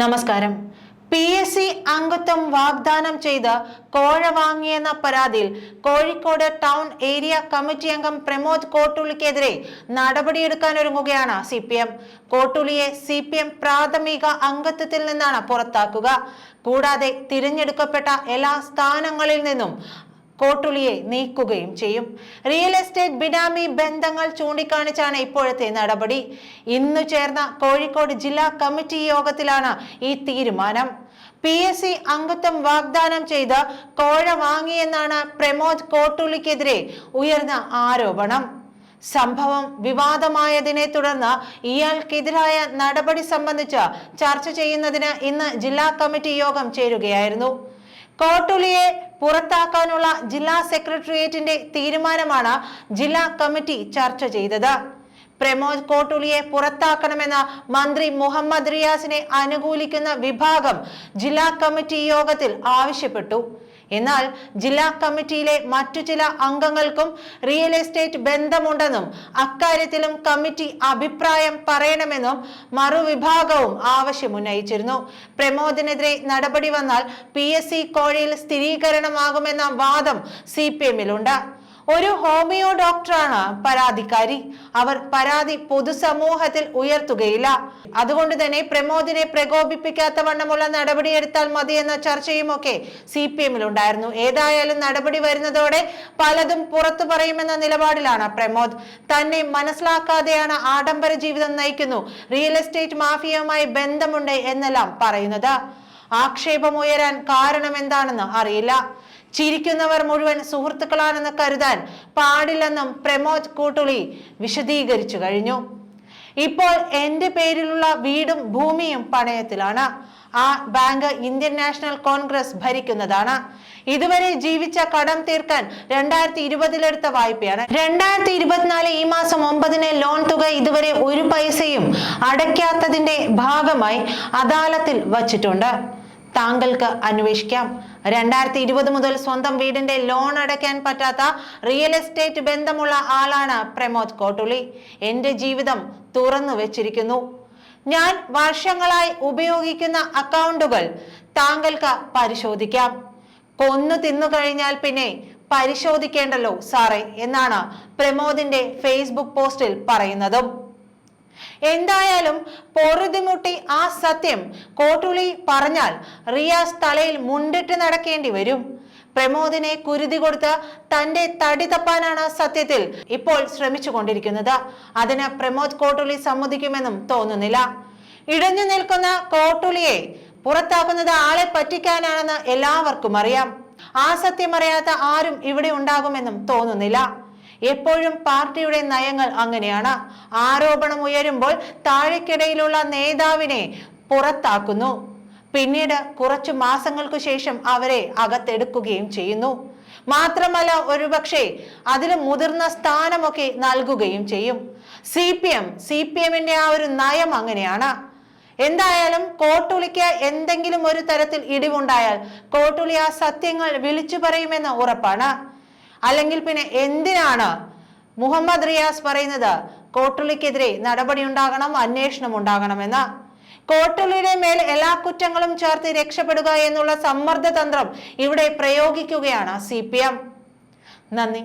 നമസ്കാരം. P S C അംഗത്വം വാഗ്ദാനം ചെയ്ത് കോഴ വാങ്ങിയെന്ന പരാതിയിൽ കോഴിക്കോട് ടൗൺ ഏരിയ കമ്മിറ്റി അംഗം പ്രമോദ് കോട്ടുള്ളിക്കെതിരെ നടപടിയെടുക്കാനൊരുങ്ങുകയാണ് സി പി എം. കോട്ടുള്ളിയെ സി പി എം പ്രാഥമിക അംഗത്വത്തിൽ നിന്നാണ് പുറത്താക്കുക. കൂടാതെ തിരഞ്ഞെടുക്കപ്പെട്ട എല്ലാ സ്ഥാനങ്ങളിൽ നിന്നും കോട്ടുളിയെ നീക്കുകയും ചെയ്യും. റിയൽ എസ്റ്റേറ്റ് ബിനാമി ബന്ധങ്ങൾ ചൂണ്ടിക്കാണിച്ചാണ് ഇപ്പോഴത്തെ നടപടി. ഇന്നു ചേർന്ന കോഴിക്കോട് ജില്ലാ കമ്മിറ്റി യോഗത്തിലാണ് ഈ തീരുമാനം. പി എസ് സി അംഗത്വം വാഗ്ദാനം ചെയ്ത് കോഴ വാങ്ങിയെന്നാണ് പ്രമോദ് കോട്ടുളിക്കെതിരെ ഉയർന്ന ആരോപണം. സംഭവം വിവാദമായതിനെ തുടർന്ന് ഇയാൾക്കെതിരായ നടപടി സംബന്ധിച്ച് ചർച്ച ചെയ്യുന്നതിന് ഇന്ന് ജില്ലാ കമ്മിറ്റി യോഗം ചേരുകയായിരുന്നു. കോട്ടുളിയെ പുറത്താക്കാനുള്ള ജില്ലാ സെക്രട്ടേറിയറ്റിന്റെ തീരുമാനമാണ് ജില്ലാ കമ്മിറ്റി ചർച്ച ചെയ്തത്. പ്രമോദ് കോട്ടുളിയെ പുറത്താക്കണമെന്ന മന്ത്രി മുഹമ്മദ് റിയാസിനെ അനുകൂലിക്കുന്ന വിഭാഗം ജില്ലാ കമ്മിറ്റി യോഗത്തിൽ ആവശ്യപ്പെട്ടു. എന്നാൽ ജില്ലാ കമ്മിറ്റിയിലെ മറ്റു ചില അംഗങ്ങൾക്കും റിയൽ എസ്റ്റേറ്റ് ബന്ധമുണ്ടെന്നും അക്കാര്യത്തിലും കമ്മിറ്റി അഭിപ്രായം പറയണമെന്നും മറുവിഭാഗവും ആവശ്യമുന്നയിച്ചിരുന്നു. പ്രമോദിനെതിരെ നടപടി വന്നാൽ പി എസ് സി കോഴയിൽ സ്ഥിരീകരണമാകുമെന്ന വാദം സി പി എമ്മിലുണ്ട്. ഒരു ഹോമിയോ ഡോക്ടറാണ് പരാതിക്കാരി. അവർ പരാതി പൊതുസമൂഹത്തിൽ ഉയർത്തുകയില്ല. അതുകൊണ്ട് തന്നെ പ്രമോദിനെ പ്രകോപിപ്പിക്കാത്ത വണ്ണമുള്ള നടപടിയെടുത്താൽ മതിയെന്ന ചർച്ചയുമൊക്കെ സി പി എമ്മിൽ ഉണ്ടായിരുന്നു ഏതായാലും നടപടി വരുന്നതോടെ പലതും പുറത്തു പറയുമെന്ന നിലപാടിലാണ് പ്രമോദ്. തന്നെ മനസ്സിലാക്കാതെയാണ് ആഡംബര ജീവിതം നയിക്കുന്നു. റിയൽ എസ്റ്റേറ്റ് മാഫിയയുമായി ബന്ധമുണ്ട് എന്നെല്ലാം പറയുന്നത്. ആക്ഷേപമുയരാൻ കാരണം എന്താണെന്ന് അറിയില്ല. ചിരിക്കുന്നവർ മുഴുവൻ സുഹൃത്തുക്കളാണെന്ന് കരുതാൻ പാടില്ലെന്നും പ്രമോദ് കൂട്ടുളി വിശദീകരിച്ചു കഴിഞ്ഞു. ഇപ്പോൾ എന്റെ പേരിലുള്ള വീടും ഭൂമിയും പണയത്തിലാണ്. ആ ബാങ്ക് ഇന്ത്യൻ നാഷണൽ കോൺഗ്രസ് ഭരിക്കുന്നതാണ്. ഇതുവരെ ജീവിച്ച കടം തീർക്കാൻ രണ്ടായിരത്തി ഇരുപതിലെടുത്ത വായ്പയാണ്. രണ്ടായിരത്തി ഇരുപത്തിനാല് ഈ മാസം ഒമ്പതിന് ലോൺ തുക ഇതുവരെ ഒരു പൈസയും അടയ്ക്കാത്തതിന്റെ ഭാഗമായി അദാലത്തിൽ വച്ചിട്ടുണ്ട്. താങ്കൾക്ക് അന്വേഷിക്കാം. രണ്ടായിരത്തി ഇരുപത് മുതൽ സ്വന്തം വീടിന്റെ ലോൺ അടയ്ക്കാൻ പറ്റാത്ത റിയൽ എസ്റ്റേറ്റ് ബന്ധമുള്ള ആളാണ് പ്രമോദ് കോട്ടുളി എന്റെ ജീവിതം തുറന്നു വെച്ചിരിക്കുന്നു. ഞാൻ വർഷങ്ങളായി ഉപയോഗിക്കുന്ന അക്കൗണ്ടുകൾ താങ്കൾക്ക് പരിശോധിക്കാം. കൊന്നു തിന്നു കഴിഞ്ഞാൽ പിന്നെ പരിശോധിക്കേണ്ടല്ലോ സാറേ എന്നാണ് പ്രമോദിന്റെ ഫേസ്ബുക്ക് പോസ്റ്റിൽ പറയുന്നതും. എന്തായാലും പൊറുതിമുട്ടി ആ സത്യം കോട്ടുളി പറഞ്ഞാൽ റിയാസ് തലയിൽ മുണ്ടിട്ട് നടക്കേണ്ടി വരും. പ്രമോദിനെ കുരുതി കൊടുത്ത് തന്റെ തടി തപ്പാനാണ് സത്യത്തിൽ ഇപ്പോൾ ശ്രമിച്ചു കൊണ്ടിരിക്കുന്നത്. അതിന് പ്രമോദ് കോട്ടുളി സമ്മതിക്കുമെന്നും തോന്നുന്നില്ല. ഇഴഞ്ഞു നിൽക്കുന്ന കോട്ടുളിയെ പുറത്താക്കുന്നത് ആളെ പറ്റിക്കാനാണെന്ന് എല്ലാവർക്കും അറിയാം. ആ സത്യം അറിയാത്ത ആരും ഇവിടെ ഉണ്ടാകുമെന്നും തോന്നുന്നില്ല. എപ്പോഴും പാർട്ടിയുടെ നയങ്ങൾ അങ്ങനെയാണ്. ആരോപണം ഉയരുമ്പോൾ താഴേക്കിടയിലുള്ള നേതാവിനെ പുറത്താക്കുന്നു. പിന്നീട് കുറച്ചു മാസങ്ങൾക്കു ശേഷം അവരെ അകത്തെടുക്കുകയും ചെയ്യുന്നു. മാത്രമല്ല ഒരുപക്ഷെ അതിൽ മുതിർന്ന സ്ഥാനമൊക്കെ നൽകുകയും ചെയ്യും. C P M C P എമ്മിന്റെ ആ ഒരു നയം അങ്ങനെയാണ്. എന്തായാലും കോട്ടുളിക്ക് എന്തെങ്കിലും ഒരു തരത്തിൽ ഇടിവുണ്ടായാൽ കോട്ടുളി ആ സത്യങ്ങൾ വിളിച്ചു പറയുമെന്ന് ഉറപ്പാണ്. അല്ലെങ്കിൽ പിന്നെ എന്തിനാണ് മുഹമ്മദ് റിയാസ് പറയുന്നത് കോട്ടുള്ളിക്കെതിരെ നടപടി ഉണ്ടാകണം അന്വേഷണം ഉണ്ടാകണമെന്ന് കോട്ടുള്ളിയുടെ മേൽ എല്ലാ കുറ്റങ്ങളും ചേർത്ത് രക്ഷപ്പെടുക എന്നുള്ള സമ്മർദ്ദ തന്ത്രം ഇവിടെ പ്രയോഗിക്കുകയാണ് സി നന്ദി.